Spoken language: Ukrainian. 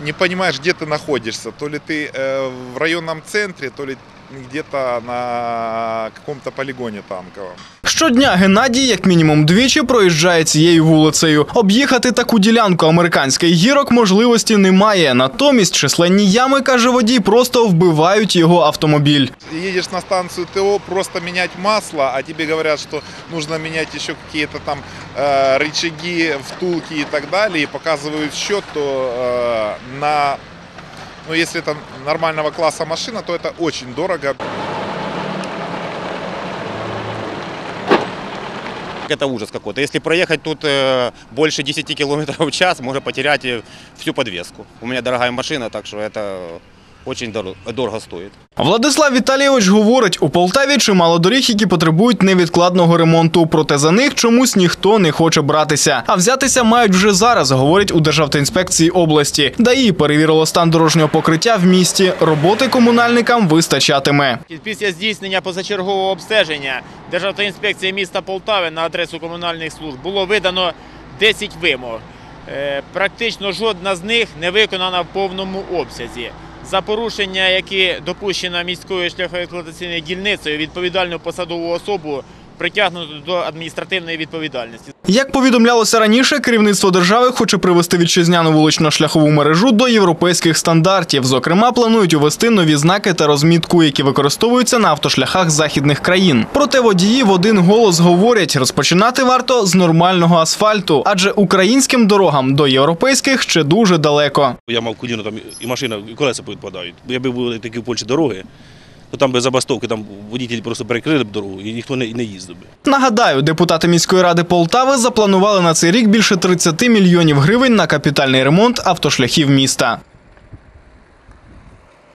не понимаешь, где ты находишься. То ли ты э, в районном центре, то ли где-то на каком-то полигоне танковом. Щодня Геннадій, як мінімум двічі, проїжджає цією вулицею. Об'їхати таку ділянку американських гірок можливості немає. Натомість численні ями, каже водій, просто вбивають його автомобіль. Едешь на станцию ТО, просто менять масло, а тебе говорят, что нужно менять еще какие-то там э, рычаги, втулки и так далее, и показывают счет, то э, на, ну если это нормального класса машина, то это очень дорого. Это ужас какой-то. Если проехать тут э, больше 10 километров в час, можно потерять э, всю подвеску. У меня дорогая машина, так что это очень дорого, стоит. Владислав Віталійович говорить, у Полтаві чимало доріг, які потребують невідкладного ремонту. Проте за них чомусь ніхто не хоче братися. А взятися мають вже зараз, говорить у Державтоінспекції області. ДАІ перевірило стан дорожнього покриття в місті. Роботи комунальникам вистачатиме. Після здійснення позачергового обстеження Державтоінспекції міста Полтави на адресу комунальних служб було видано 10 вимог. Е, Практично жодна з них не виконана в повному обсязі. За порушення, які допущено міською шляхоексплуатаційною дільницею, відповідальну посадову особу притягнуто до адміністративної відповідальності. Як повідомлялося раніше, керівництво держави хоче привести вітчизняну вулично-шляхову мережу до європейських стандартів. Зокрема, планують увести нові знаки та розмітку, які використовуються на автошляхах західних країн. Проте водії в один голос говорять, розпочинати варто з нормального асфальту, адже українським дорогам до європейських ще дуже далеко. Я мав кудіну, там і машина, і колеса підпадають. Бо якби були такі в Польщі дороги, то там би забастовки там водітелі просто перекрили б дорогу і ніхто не, не їздив би. Нагадаю, депутати міської ради Полтави запланували на цей рік більше 30 мільйонів гривень на капітальний ремонт автошляхів міста.